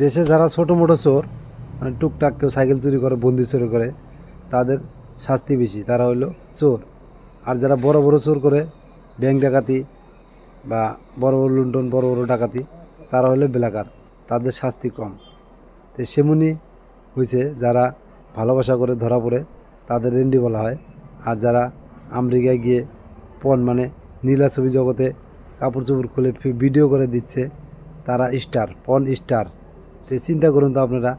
দেশে যারা ছোটো মোটো চোর মানে টুকটাক কেউ সাইকেল চুরি করে, বন্দি চুরি করে, তাদের শাস্তি বেশি। তারা হলো চোর। আর যারা বড় বড় চোর করে, ব্যাংক ডাকাতি বা বড় বড় লুণ্ঠন, বড় বড় ডাকাতি, তারা হলো বেলাকার তাদের শাস্তি কম। তো সেমনি হয়েছে যারা ভালোবাসা করে ধরা পড়ে, তাদের রেন্ডি বলা হয়। আর যারা আমেরিকায় গিয়ে পণ মানে নীলা ছবি জগতে কাপড় চোপড় খুলে ভিডিও করে দিচ্ছে, তারা স্টার, পণ স্টার। তো চিন্তা করুন তো আপনারা,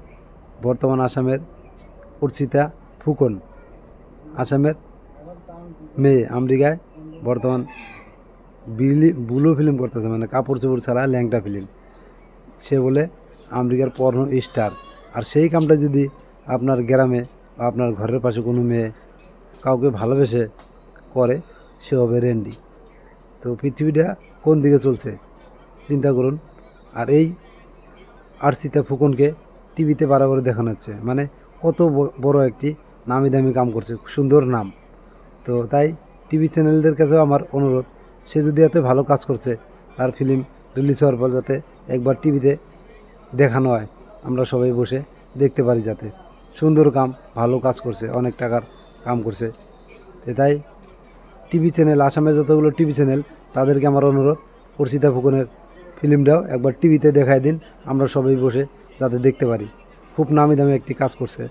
বর্তমান আসামের অর্চিতা ফুকন, আসামের মেয়ে আমেরিকায় বর্তমান বিলি, ব্লু ফিল্ম করতেছে মানে কাপড় চোপড় ছাড়া ল্যাংটা ফিল্ম সে বলে, আমেরিকার পর্ণ স্টার আর সেই কামটা যদি আপনার গ্রামে বা আপনার ঘরের পাশে কোনো মেয়ে কাউকে ভালোবেসে করে, সে হবে রেন্ডি তো পৃথিবীটা কোন দিকে চলছে, চিন্তা করুন। আর এই আরসিতা ফুকনকে টিভিতে বারবার দেখানো হচ্ছে। মানে কত বড় একটি নামি দামি কাম করছে, সুন্দর নাম। তো তাই টিভি চ্যানেলদের কাছেও আমার অনুরোধ, সে যদি এত ভালো কাজ করছে, তার ফিল্ম রিলিজ হওয়ার পর যাতে একবার টিভিতে দেখানো হয়, আমরা সবাই বসে দেখতে পারি যাতে। সুন্দর কাম, ভালো কাজ করছে, অনেক টাকার কাম করছে। তাই টিভি চ্যানেল আসামে যতগুলো টিভি চ্যানেল, তাদেরকে আমার অনুরোধ অর্ষিতা ফুকনের ফিল্মটাও একবার টিভিতে দেখায় দিন, আমরা সবাই বসে যাতে দেখতে পারি। খুব নামি দামি একটি কাজ করছে।